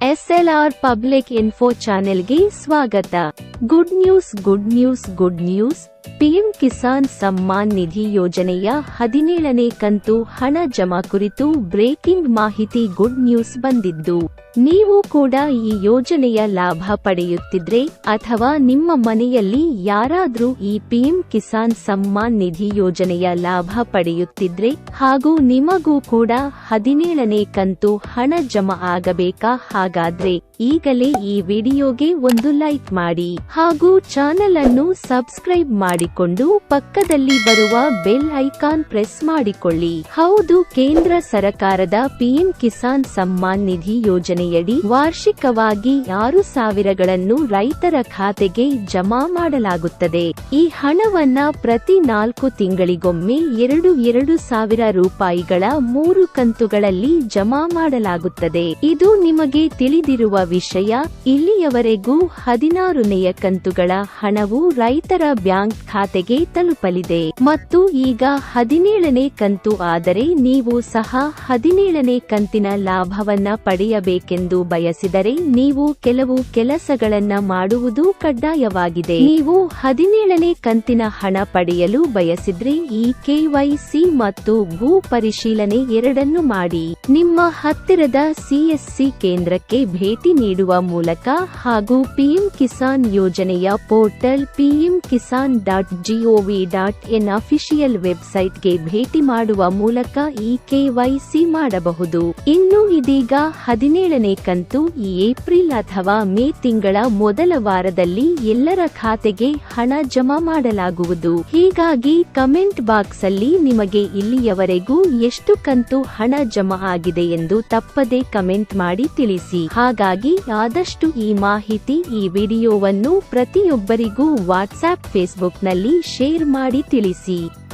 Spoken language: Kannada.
ಎಸ್ಎಲ್ಆರ್ ಪಬ್ಲಿಕ್ ಇನ್ಫೋ ಚಾನೆಲ್ಗೆ ಸ್ವಾಗತ. Good news good news good news. PM Kisan Samman Nidhi ಯೋಜನೆಯ ಹದಿನೇಳನೇ ಕಂತು ಹಣ ಜಮಾ ಕುರಿತು ಬ್ರೇಕಿಂಗ್ ಮಾಹಿತಿ ಗುಡ್ ನ್ಯೂಸ್ ಬಂದಿದ್ದು, ನೀವು ಕೂಡ ಈ ಯೋಜನೆಯ ಲಾಭ ಪಡೆಯುತ್ತಿದ್ರೆ ಅಥವಾ ನಿಮ್ಮ ಮನೆಯಲ್ಲಿ ಯಾರಾದ್ರೂ ಈ ಪಿಎಂ ಕಿಸಾನ್ ಸಮ್ಮಾನ್ ನಿಧಿ ಯೋಜನೆಯ ಲಾಭ ಪಡೆಯುತ್ತಿದ್ರೆ ಹಾಗೂ ನಿಮಗೂ ಕೂಡ ಹದಿನೇಳನೇ ಕಂತು ಹಣ ಜಮಾ ಆಗಬೇಕಾ ಹಾಗಾದ್ರೆ ಈಗಲೇ ಈ ವಿಡಿಯೋಗೆ ಒಂದು ಲೈಕ್ ಮಾಡಿ ಹಾಗೂ ಚಾನೆಲ್ ಅನ್ನು ಸಬ್ಸ್ಕ್ರೈಬ್ ಮಾಡಿಕೊಂಡು ಪಕ್ಕದಲ್ಲಿ ಬರುವ ಬೆಲ್ ಐಕಾನ್ ಪ್ರೆಸ್ ಮಾಡಿಕೊಳ್ಳಿ. ಹೌದು, ಕೇಂದ್ರ ಸರಕಾರದ ಪಿಎಂ ಕಿಸಾನ್ ಸಮ್ಮಾನ್ ನಿಧಿ ಯೋಜನೆಯಡಿ ವಾರ್ಷಿಕವಾಗಿ ಆರು ಸಾವಿರಗಳನ್ನು ರೈತರ ಖಾತೆಗೆ ಜಮಾ ಮಾಡಲಾಗುತ್ತದೆ. ಈ ಹಣವನ್ನ ಪ್ರತಿ ನಾಲ್ಕು ತಿಂಗಳಿಗೊಮ್ಮೆ ಎರಡು ಎರಡು ಸಾವಿರ ರೂಪಾಯಿಗಳ ಮೂರು ಕಂತುಗಳಲ್ಲಿ ಜಮಾ ಮಾಡಲಾಗುತ್ತದೆ. ಇದು ನಿಮಗೆ ತಿಳಿದಿರುವ ವಿಷಯ, ಇಲ್ಲಿಯವರೆಗೂ ಹದಿನಾರನೆಯ ಕಂತುಗಳ ಹಣವು ರೈತರ ಬ್ಯಾಂಕ್ ಖಾತೆಗೆ ತಲುಪಲಿದೆ. ಮತ್ತು ಈಗ ಹದಿನೇಳನೇ ಕಂತು ಆದರೆ ನೀವು ಸಹ ಹದಿನೇಳನೇ ಕಂತಿನ ಲಾಭವನ್ನ ಪಡೆಯಬೇಕೆಂದು ಬಯಸಿದರೆ ನೀವು ಕೆಲವು ಕೆಲಸಗಳನ್ನ ಮಾಡುವುದು ಕಡ್ಡಾಯವಾಗಿದೆ. ನೀವು ಹದಿನೇಳನೇ ಕಂತಿನ ಹಣ ಪಡೆಯಲು ಬಯಸಿದ್ರೆ ಈ ಕೆವೈಸಿ ಮತ್ತು ಭೂ ಪರಿಶೀಲನೆ ಎರಡನ್ನು ಮಾಡಿ. ನಿಮ್ಮ ಹತ್ತಿರದ ಸಿಎಸ್ಸಿ ಕೇಂದ್ರಕ್ಕೆ ಭೇಟಿ ನೀಡುವ ಮೂಲಕ ಹಾಗೂ ಪಿಎಂ ಕಿಸಾನ್ ಯೋಜನೆಯ portal PM Kisan dot G O V dot in official ವೆಬ್ಸೈಟ್ಗೆ ಭೇಟಿ ಮಾಡುವ ಮೂಲಕ ಈ ಕೆವೈಸಿ ಮಾಡಬಹುದು. ಇನ್ನು ಇದೀಗ ಹದಿನೇಳನೇ ಕಂತು ಈ ಏಪ್ರಿಲ್ ಅಥವಾ ಮೇ ತಿಂಗಳ ಮೊದಲ ವಾರದಲ್ಲಿ ಎಲ್ಲರ ಖಾತೆಗೆ ಹಣ ಜಮಾ ಮಾಡಲಾಗುವುದು. ಹೀಗಾಗಿ ಕಮೆಂಟ್ ಬಾಕ್ಸ್ ಅಲ್ಲಿ ನಿಮಗೆ ಇಲ್ಲಿಯವರೆಗೂ ಎಷ್ಟು ಕಂತು ಹಣ ಜಮಾ ಆಗಿದೆ ಎಂದು ತಪ್ಪದೆ ಕಮೆಂಟ್ ಮಾಡಿ ತಿಳಿಸಿ. ಹಾಗಾಗಿ ಆದಷ್ಟು ಈ ಮಾಹಿತಿ ಈ ವಿಡಿಯೋವನ್ನು ಪ್ರತಿಯೊಬ್ಬರಿಗೂ ವಾಟ್ಸ್ಆಪ್ ಫೇಸ್ಬುಕ್ನಲ್ಲಿ ಶೇರ್ ಮಾಡಿ ತಿಳಿಸಿ.